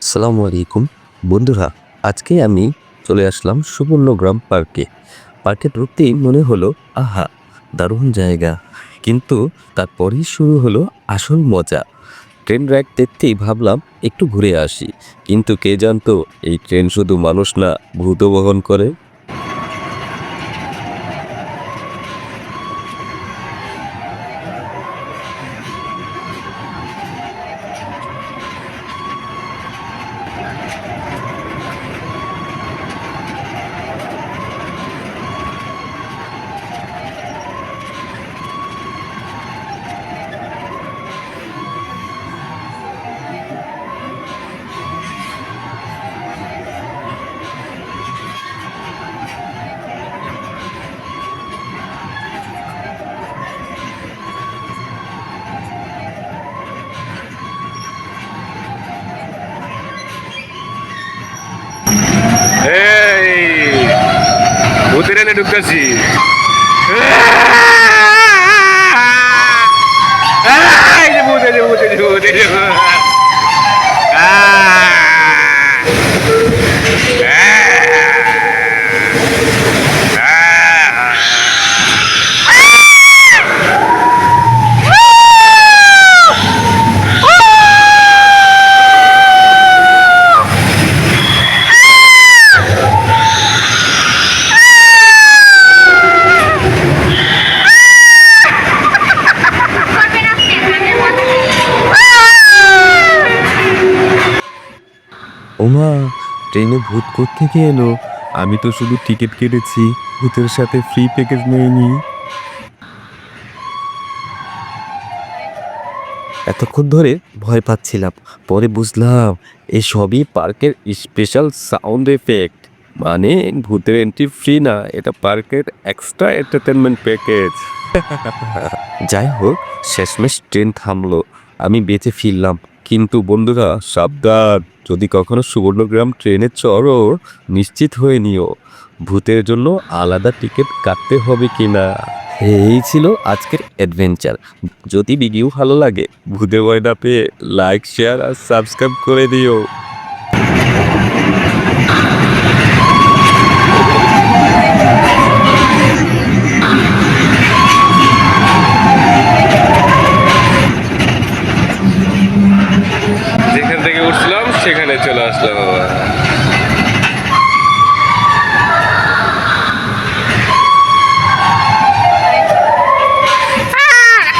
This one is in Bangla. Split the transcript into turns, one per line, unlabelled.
আসসালামু আলাইকুম। বন্ধুরা, আজকে আমি চলে আসলাম সুবর্ণগ্রাম পার্কে। পার্কে ঢুকতেই মনে হলো, আহা, দারুণ জায়গা। কিন্তু তারপরেই শুরু হলো আসল মজা। ট্রেন রাইড দেখতেই ভাবলাম, একটু ঘুরে আসি। কিন্তু কে জানতো, এই ট্রেন শুধু মানুষ না, ভূত বহন করে
এই ভূতের এনে ঢুকতেছি এই যে ভূত, এই যে ভূত, এই যে ভূত, এই যে ভূত। আহ! আহ!
ওমা ট্রেনে ভূত থেকে এলো? আমি তো শুধু টিকিট কেটেছি ভূতের সাথে ফ্রি প্যাকেজ নেইনি এতক্ষণ ধরে ভয় পাচ্ছিলাম পরে বুঝলাম এই সবই পার্কের স্পেশাল সাউন্ড এফেক্ট মানে ভূতের এন্ট্রি ফ্রি না এটা পার্কের এক্সট্রা এন্টারটেনমেন্ট প্যাকেজ যাই হোক শেষমেশ ট্রেন থামলো। আমি বেঁচে ফিরলাম। কিন্তু বন্ধুরা, সাবধান। যদি কখনো সুবর্ণগ্রাম ট্রেনে চড়ো নিশ্চিত হয়ে নিও। ভূতের জন্য আলাদা টিকিট কাটতে হবে কি না এই ছিল আজকের অ্যাডভেঞ্চার যদি বিগিও ভালো লাগে ভূতে ভয় না পেয়ে লাইক শেয়ার আর সাবস্ক্রাইব করে দিও। সেখানে চলে আসলাম আবার।